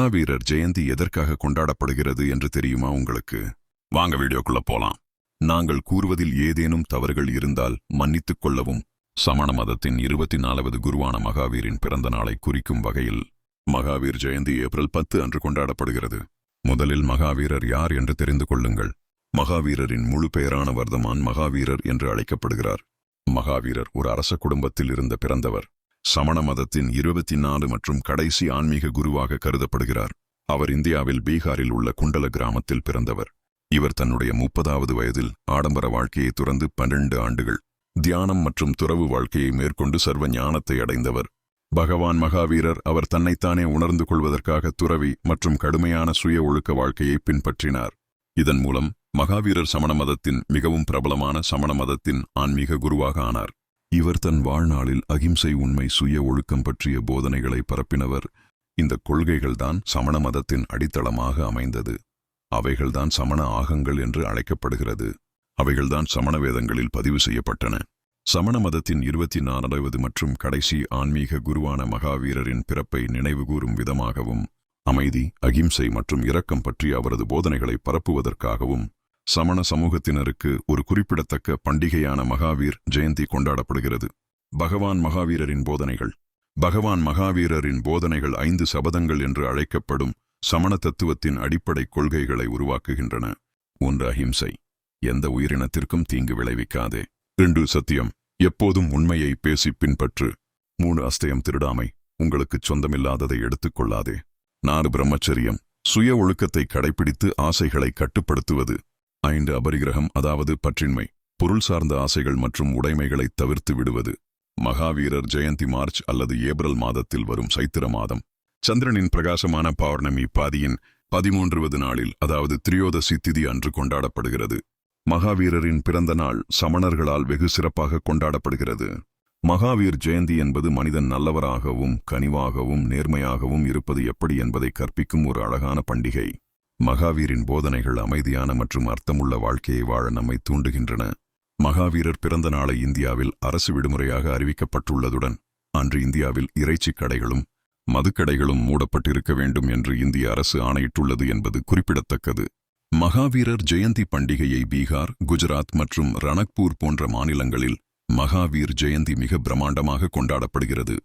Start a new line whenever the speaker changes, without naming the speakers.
மகாவீரர் ஜெயந்தி எதற்காக கொண்டாடப்படுகிறது என்று தெரியுமா உங்களுக்கு? வாங்க வீடியோக்குள்ள போலாம். நாங்கள் கூறுவதில் ஏதேனும் தவறுகள் இருந்தால் மன்னித்துக் கொள்ளவும். சமண மதத்தின் இருபத்தி நாலாவது குருவான மகாவீரின் பிறந்த நாளை குறிக்கும் வகையில் மகாவீர் ஜெயந்தி ஏப்ரல் பத்து அன்று கொண்டாடப்படுகிறது. முதலில் மகாவீரர் யார் என்று தெரிந்து கொள்ளுங்கள். மகாவீரரின் முழு பெயரான வர்தமான் மகாவீரர் என்று அழைக்கப்படுகிறார். மகாவீரர் ஒரு அரச குடும்பத்தில் இருந்த பிறந்தவர். சமண மதத்தின் இருபத்தி நாலு மற்றும் கடைசி ஆன்மீக குருவாக கருதப்படுகிறார். அவர் இந்தியாவில் பீகாரில் உள்ள குண்டல கிராமத்தில் பிறந்தவர். இவர் தன்னுடைய முப்பதாவது வயதில் ஆடம்பர வாழ்க்கையை துறந்து பன்னெண்டு ஆண்டுகள் தியானம் மற்றும் துறவு வாழ்க்கையை மேற்கொண்டு சர்வ ஞானத்தை அடைந்தவர். பகவான் மகாவீரர் அவர் தன்னைத்தானே உணர்ந்து கொள்வதற்காக துறவி மற்றும் கடுமையான சுய ஒழுக்க வாழ்க்கையை பின்பற்றினார். இதன் மூலம் மகாவீரர் சமண மதத்தின் மிகவும் பிரபலமான சமண மதத்தின் ஆன்மீக குருவாக ஆனார். இவர் தன் வாழ்நாளில் அகிம்சை உண்மை சுய ஒழுக்கம் பற்றிய போதனைகளை பரப்பினவர். இந்த கொள்கைகள்தான் சமண மதத்தின் அடித்தளமாக அமைந்தது. அவைகள்தான் சமண ஆகங்கள் என்று அழைக்கப்படுகிறது. அவைகள்தான் சமண வேதங்களில் பதிவு செய்யப்பட்டன. சமண மதத்தின் இருபத்தி நான்காவது மற்றும் கடைசி ஆன்மீக குருவான மகாவீரரின் பிறப்பை நினைவுகூரும் விதமாகவும் அமைதி அகிம்சை மற்றும் இரக்கம் பற்றி அவரது போதனைகளை பரப்புவதற்காகவும் சமண சமூகத்தினருக்கு ஒரு குறிப்பிடத்தக்க பண்டிகையான மகாவீர் ஜெயந்தி கொண்டாடப்படுகிறது. பகவான் மகாவீரரின் போதனைகள். பகவான் மகாவீரரின் போதனைகள் ஐந்து சபதங்கள் என்று அழைக்கப்படும் சமண தத்துவத்தின் அடிப்படை கொள்கைகளை உருவாக்குகின்றன. ஒன்று அஹிம்சை. எந்த உயிரினத்திற்கும் தீங்கு விளைவிக்காதே. இரண்டு சத்தியம். எப்போதும் உண்மையை பேசி பின்பற்று. மூணு அஸ்தயம் திருடாமை. உங்களுக்குச் சொந்தமில்லாததை எடுத்துக் கொள்ளாதே. நாலு பிரம்மச்சரியம். சுய ஒழுக்கத்தை கடைப்பிடித்து ஆசைகளை கட்டுப்படுத்துவது. ஐந்து அபரிகிரகம் அதாவது பற்றின்மை பொருள் சார்ந்த ஆசைகள் மற்றும் உடைமைகளை தவிர்த்து விடுவது. மகாவீரர் ஜெயந்தி மார்ச் அல்லது ஏப்ரல் மாதத்தில் வரும் சைத்திர மாதம். சந்திரனின் பிரகாசமான பௌர்ணமி பாதியின் பதிமூன்றுவது நாளில் அதாவது திரியோதசி திதி அன்று கொண்டாடப்படுகிறது. மகாவீரரின் பிறந்த நாள் சமணர்களால் வெகு சிறப்பாக கொண்டாடப்படுகிறது. மகாவீர் ஜெயந்தி என்பது மனிதன் நல்லவராகவும் கனிவாகவும் நேர்மையாகவும் இருப்பது எப்படி என்பதை கற்பிக்கும் ஒரு அழகான பண்டிகை. மகாவீரின் போதனைகள் அமைதியான மற்றும் அர்த்தமுள்ள வாழ்க்கையை வாழ நம்மை தூண்டுகின்றன. மகாவீரர் பிறந்த நாளை இந்தியாவில் அரசு விடுமுறையாக அறிவிக்கப்பட்டுள்ளதுடன் அன்று இந்தியாவில் இறைச்சிக் கடைகளும் மதுக்கடைகளும் மூடப்பட்டிருக்க வேண்டும் என்று இந்திய அரசு ஆணையிட்டுள்ளது என்பது குறிப்பிடத்தக்கது. மகாவீரர் ஜெயந்தி பண்டிகையை பீகார் குஜராத் மற்றும் ரணக்பூர் போன்ற மாநிலங்களில் மகாவீர் ஜெயந்தி மிக பிரமாண்டமாக கொண்டாடப்படுகிறது.